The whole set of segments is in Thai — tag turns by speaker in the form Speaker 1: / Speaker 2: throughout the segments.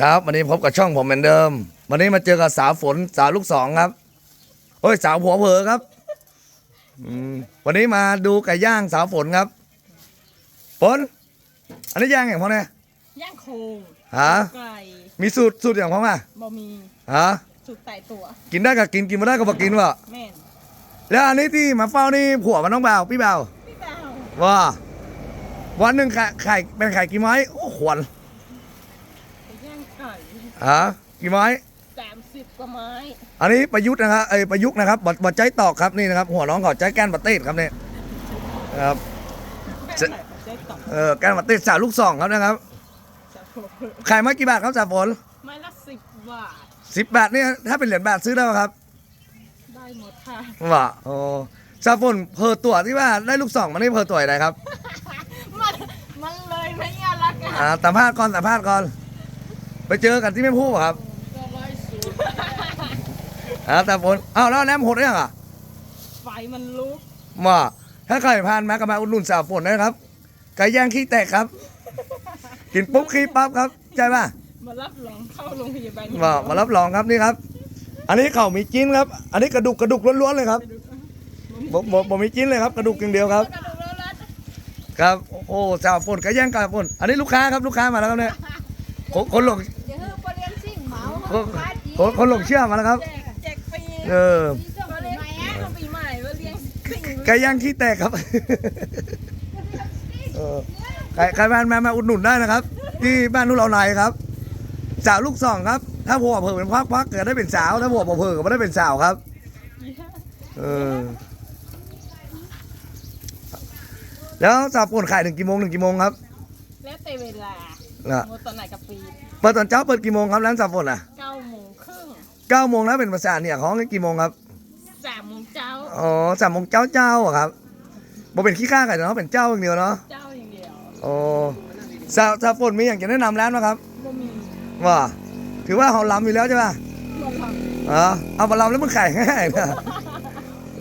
Speaker 1: ครับ วันนี้พบกับช่องผมเหมือนเดิม วันนี้มาเจอกับสาวฝนสาวลูกสองครับโอ้ยสาวหัวเผลอครับอืมวันนี้มาดูไก่ย่างสาวฝนครับฝนอันนี้ย่างอย่างพ่อเนี่ย
Speaker 2: ย่างโคง
Speaker 1: ฮะ
Speaker 2: ไก่
Speaker 1: มีสูตรสูตรอย่างพ่อมา
Speaker 2: บะหมี่
Speaker 1: ฮะ
Speaker 2: สุดไต่ตัว
Speaker 1: กินได้ก็กินกินไม่ได้ก็บ่กินวะ
Speaker 2: แม่น
Speaker 1: แล้วอันนี้ที่มาเฝ้านี่ผัวมันน้องเบาวพี่เบาว
Speaker 2: พี่เบา
Speaker 1: ว่าวันหนึ่งไข่ไข่เป็นไข่กี่ไม้โอ้ขวัญ
Speaker 2: ไปย่างไก่
Speaker 1: ฮะกี่ไม้
Speaker 2: สามสิบกว่าไม้
Speaker 1: อันนี้ประยุทธ์นะครับเอ้ยประยุกต์นะครับบัดบัดใจตอกครับนี่นะครับ หัวน้องเขาใจแก้นบัตเต้ครับเนี่ยนะครับจะ
Speaker 2: แม่นไหนใจต่อ
Speaker 1: เออแก้นบัตเต้สาวลูกสองครับนะครับ
Speaker 2: จะโผล่
Speaker 1: ขายมากี่บาทครับจ่าฝน
Speaker 2: ไม้ละสิบบาท
Speaker 1: สิบบาทเนี่ยถ้าเป็นเหรียญบาทซื้อได้ไหมครับ
Speaker 2: ได้หมดค่ะ
Speaker 1: ว่าโอ้จ่าฝนเพอตัวที่ว่าได้ลูกสองมันนี่เพอตัวอะไรครับ
Speaker 2: มันมันเลยไม่ยารักอะ
Speaker 1: อ่าสัมภาษณ์ก่อนสัมภาษณ์ก่อน ไปเจอกันที่แม่พูดครับ
Speaker 2: ก็ร้อยสูง
Speaker 1: อ่าจ่าฝนอ้าวแล้วแนมหดได้ยังอะ
Speaker 2: ไฟมันลุก
Speaker 1: ว่าถ้าใครผ่านมาก็มาอุดหนุนสาวฝนนะครับไก่ย่างขี้แตกครับ กินปุ๊บขี้ปั๊บครับใช่ป่ะ
Speaker 2: มารับรองเข้าโรงพยาบาล
Speaker 1: มามารับรองครับนี่ครับ อันนี้เข่ามีจิ้นครับ อันนี้กระดูกกระดูกล้วนๆเลยครับบ่บ่บ่มีจิ้นเลยครับ กระดูกอย่างเดียวครับ
Speaker 2: กระดูกแล้วรัด
Speaker 1: ครับโอ้สาวฝนไก่ย่างไก่ฝนอันนี้ลูกค้าครับลูกค้ามาแล้วครับเนี่ย คนคนหลง
Speaker 3: เดี๋ยวปเรียนซิ่งเหมา
Speaker 1: คนคนคนหลงเชื่อมาแล้วครับ
Speaker 2: แจกแจกฟรี
Speaker 1: เออ
Speaker 2: มาเลี้ยงช่วงปีใหม่มาเลี้ยงสิ่ง
Speaker 1: ไก่ย่างขี้แตกครับเออใครใครมามามาอุดหนุนได้นะครับ ที่บ้านนุ่นเราในครับ สาวลูกสองครับ ถ้าผัวเผลอเป็นพักพักเกิดได้เป็นสาว ถ้าผัวเผลอก็ไม่ได้เป็นสาวครับ เออ แล้วสาวป่นขายถึงกี่โมงถึงกี่โมงครับ
Speaker 2: แล้วแต่เวลา
Speaker 1: น่ะ
Speaker 2: โมตอนไหนกับปี
Speaker 1: เปิดตอนเช้าเปิดกี่โมงครับร้านสาวป่นอะ
Speaker 2: เก้าโมงครึ่ง
Speaker 1: เก้าโมงแล้วเป็นภาษาเนี่ยของกี่โมงครับ
Speaker 2: สามโมงเจ้า
Speaker 1: อ๋อสามโมงเจ้าเจ้าอะครับบ่เป็นขี้ข้าไก่เนาะเป็นเจ้าอย่างเดียวเนาะ
Speaker 2: เจ้าอย่างเดียว
Speaker 1: โอ้สาวสาวป่นมีอย่างจะแนะนำร้านไหมครับ
Speaker 2: บ่มี
Speaker 1: ว่าถือว่าเขาลำอยู่แล้วใช่ป่ะ
Speaker 2: บ่ท
Speaker 1: อ๋อเอามาลำแล้วมันขายง่ายนะ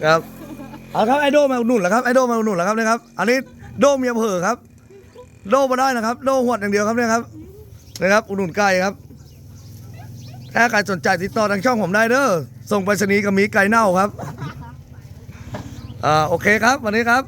Speaker 1: ครับเอาครับไอโดมาอุดหนุนแล้วครับไอโดมาอุดหนุนแล้วครับนะครับ อันนี้โดเมียเผลอครับ โล่มาได้นะครับโล่หวดอย่างเดียวครับเนี่ยครับนะครับอุดหนุนไก่ครับ ถ้าใครสนใจติดต่อทางช่องผมได้เด้อส่งไปรษณีย์กับมีไก่เน่าครับอ่าโอเคครับ วันนี้ครับ